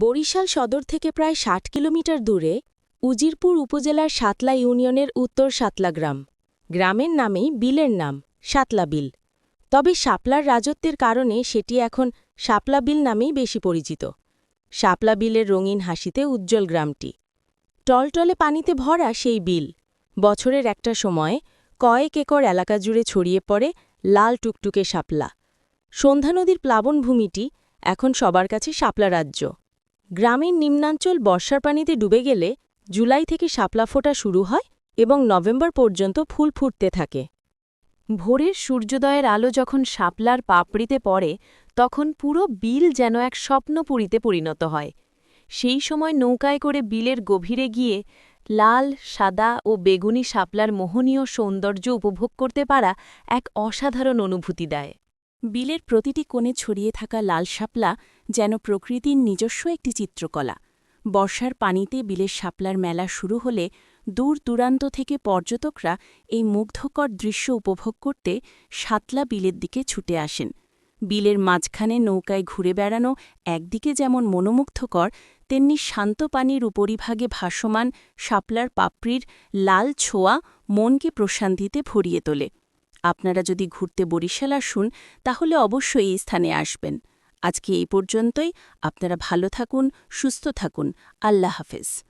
বরিশাল সদর থেকে প্রায় ষাট কিলোমিটার দূরে উজিরপুর উপজেলার সাতলা ইউনিয়নের উত্তর সাতলা গ্রাম। গ্রামের নামেই বিলের নাম, সাতলা বিল। তবে শাপলার রাজত্বের কারণে সেটি এখন শাপলা বিল নামেই বেশি পরিচিত। শাপলা বিলের রঙিন হাসিতে উজ্জ্বল গ্রামটি। টলটলে পানিতে ভরা সেই বিল। বছরের একটা সময়ে কয়েক একর এলাকা জুড়ে ছড়িয়ে পড়ে লাল টুকটুকে শাপলা সন্ধ্যা নদীর প্লাবনভূমিটি এখন সবার কাছে শাপলা রাজ্য। গ্রামের নিম্নাঞ্চল বর্ষার পানিতে ডুবে গেলে জুলাই থেকে শাপলা ফোটা শুরু হয় এবং নভেম্বর পর্যন্ত ফুল ফুটতে থাকে। ভোরের সূর্যোদয়ের আলো যখন শাপলার পাপড়িতে পড়ে, তখন পুরো বিল যেন এক স্বপ্নপুরীতে পরিণত হয়। সেই সময় নৌকায় করে বিলের গভীরে গিয়ে লাল, সাদা ও বেগুনি শাপলার মোহনীয় সৌন্দর্য উপভোগ করতে পারা এক অসাধারণ অনুভূতি দেয়। বিলের প্রতিটি কোণে ছড়িয়ে থাকা লাল শাপলা যেন প্রকৃতির নিজস্ব একটি চিত্রকলা। বর্ষার পানিতে বিলের শাপলার মেলা শুরু হলে দূর দূরান্ত থেকে পর্যটকরা এই মুগ্ধকর দৃশ্য উপভোগ করতে সাতলা বিলের দিকে ছুটে আসেন। বিলের মাঝখানে নৌকায় ঘুরে বেড়ানো একদিকে যেমন মনোমুগ্ধকর, তেমনি শান্ত পানির উপরিভাগে ভাসমান শাপলার পাপড়ির লাল ছোঁয়া মনকে প্রশান্তিতে ভরিয়ে তোলে। আপনারা যদি ঘুরতে বরিশাল আসুন, তাহলে অবশ্যই এই স্থানে আসবেন। আজকে এই পর্যন্তই। আপনারা ভালো থাকুন সুস্থ থাকুন। আল্লাহ হাফেজ।